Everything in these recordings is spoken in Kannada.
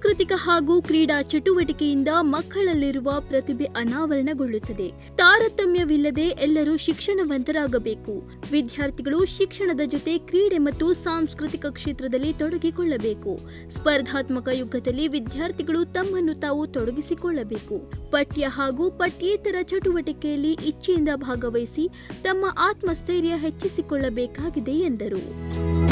ಶೈಕ್ಷಣಿಕ ಹಾಗೂ ಕ್ರೀಡಾ ಚಟುವಟಿಕೆಯಿಂದ ಮಕ್ಕಳಲ್ಲಿರುವ ಪ್ರತಿಭೆ ಅನಾವರಣಗೊಳ್ಳುತ್ತದೆ. ತಾರತಮ್ಯವಿಲ್ಲದೆ ಎಲ್ಲರೂ ಶಿಕ್ಷಣವಂತರಾಗಬೇಕು. ವಿದ್ಯಾರ್ಥಿಗಳು ಶಿಕ್ಷಣದ ಜೊತೆ ಕ್ರೀಡೆ ಮತ್ತು ಸಾಂಸ್ಕೃತಿಕ ಕ್ಷೇತ್ರದಲ್ಲಿ ತೊಡಗಿಕೊಳ್ಳಬೇಕು. ಸ್ಪರ್ಧಾತ್ಮಕ ಯುಗದಲ್ಲಿ ವಿದ್ಯಾರ್ಥಿಗಳು ತಮ್ಮನ್ನು ತಾವು ತೊಡಗಿಸಿಕೊಳ್ಳಬೇಕು. ಪಠ್ಯ ಹಾಗೂ ಪಠ್ಯೇತರ ಚಟುವಟಿಕೆಯಲ್ಲಿ ಇಚ್ಛೆಯಿಂದ ಭಾಗವಹಿಸಿ ತಮ್ಮ ಆತ್ಮಸ್ಥೈರ್ಯ ಹೆಚ್ಚಿಸಿಕೊಳ್ಳಬೇಕಾಗಿದೆ ಎಂದರು.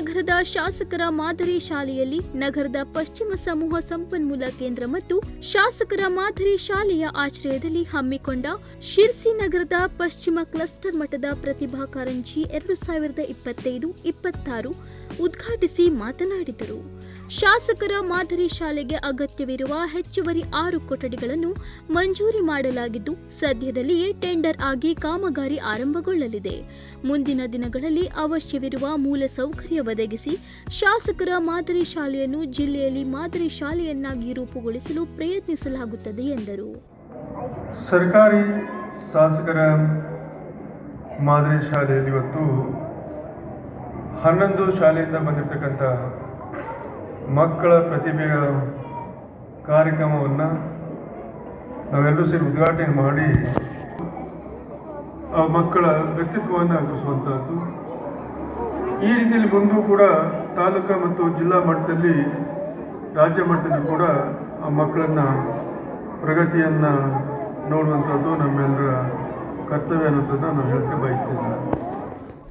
ನಗರದ ಶಾಸಕರ ಮಾದರಿ ಶಾಲೆಯಲ್ಲಿ ನಗರದ ಪಶ್ಚಿಮ ಸಮೂಹ ಸಂಪನ್ಮೂಲ ಕೇಂದ್ರ ಮತ್ತು ಶಾಸಕರ ಮಾದರಿ ಶಾಲೆಯ ಆಶ್ರಯದಲ್ಲಿ ಹಮ್ಮಿಕೊಂಡ ಶಿರ್ಸಿ ನಗರದ ಪಶ್ಚಿಮ ಕ್ಲಸ್ಟರ್ ಮಟ್ಟದ ಪ್ರತಿಭಾ ಕಾರಂಜಿ ಎರಡು ಸಾವಿರದ ಇಪ್ಪತ್ತೈದು, ಇಪ್ಪತ್ತಾರು ಉದ್ಘಾಟಿಸಿ ಮಾತನಾಡಿದರು. ಶಾಸಕರ ಮಾದರಿ ಶಾಲೆಗೆ ಅಗತ್ಯವಿರುವ ಹೆಚ್ಚುವರಿ ಆರು ಕೊಠಡಿಗಳನ್ನು ಮಂಜೂರಿ ಮಾಡಲಾಗಿದ್ದು, ಸದ್ಯದಲ್ಲಿಯೇ ಟೆಂಡರ್ ಆಗಿ ಕಾಮಗಾರಿ ಆರಂಭಗೊಳ್ಳಲಿದೆ. ಮುಂದಿನ ದಿನಗಳಲ್ಲಿ ಅವಶ್ಯವಿರುವ ಮೂಲ ಸೌಕರ್ಯ ಒದಗಿಸಿ ಶಾಸಕರ ಮಾದರಿ ಶಾಲೆಯನ್ನು ಜಿಲ್ಲೆಯಲ್ಲಿ ಮಾದರಿ ಶಾಲೆಯನ್ನಾಗಿ ರೂಪುಗೊಳಿಸಲು ಪ್ರಯತ್ನಿಸಲಾಗುತ್ತದೆ ಎಂದರು. ಸರ್ಕಾರಿ ಶಾಸಕರ ಮಾದರಿ ಶಾಲೆಯಲ್ಲಿ ಇವತ್ತು ಹನ್ನೊಂದು ಶಾಲೆಯಿಂದ ಬಂದಿರತಕ್ಕಂಥ ಮಕ್ಕಳ ಪ್ರತಿಭೆಯ ಕಾರ್ಯಕ್ರಮವನ್ನು ನಾವೆಲ್ಲರೂ ಸೇರಿ ಉದ್ಘಾಟನೆ ಮಾಡಿ, ಆ ಮಕ್ಕಳ ವ್ಯಕ್ತಿತ್ವವನ್ನು ಆಗಿಸುವಂಥದ್ದು ಈ ರೀತಿಯಲ್ಲಿ ಬಂದು ಕೂಡ ತಾಲೂಕು ಮತ್ತು ಜಿಲ್ಲಾ ಮಟ್ಟದಲ್ಲಿ, ರಾಜ್ಯ ಮಟ್ಟದಲ್ಲಿ ಕೂಡ ಆ ಮಕ್ಕಳನ್ನು ಪ್ರಗತಿಯನ್ನು ನೋಡುವಂಥದ್ದು ನಮ್ಮೆಲ್ಲರ ಕರ್ತವ್ಯ ಅನ್ನೋದನ್ನು ನಾವು ಹೇಳ್ತಾ ಬಯಸ್ತಿದ್ದೇವೆ.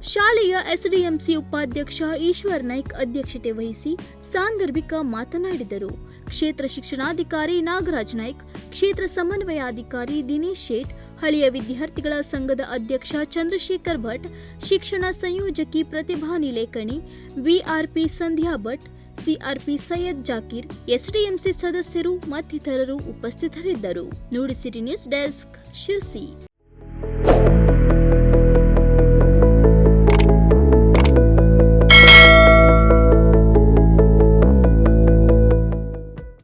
ಶಾಲೆಯ ಎಸ್ಡಿಎಂಸಿ ಉಪಾಧ್ಯಕ್ಷ ಈಶ್ವರ್ ನಾಯ್ಕ್ ಅಧ್ಯಕ್ಷತೆ ವಹಿಸಿ ಸಾಂದರ್ಭಿಕ ಮಾತನಾಡಿದರು. ಕ್ಷೇತ್ರ ಶಿಕ್ಷಣಾಧಿಕಾರಿ ನಾಗರಾಜ್ ನಾಯ್ಕ್, ಕ್ಷೇತ್ರ ಸಮನ್ವಯಾಧಿಕಾರಿ ದಿನೇಶ್ ಶೇಟ್, ಹಳೆಯ ವಿದ್ಯಾರ್ಥಿಗಳ ಸಂಘದ ಅಧ್ಯಕ್ಷ ಚಂದ್ರಶೇಖರ್ ಭಟ್, ಶಿಕ್ಷಣ ಸಂಯೋಜಕಿ Pratibha Nilekani, VRP Sandhya Bhat, CRP Syed Zakir, SDMC ಸದಸ್ಯರು ಮತ್ತಿತರರು ಉಪಸ್ಥಿತರಿದ್ದರು. Nudisiri news desk Sirsi.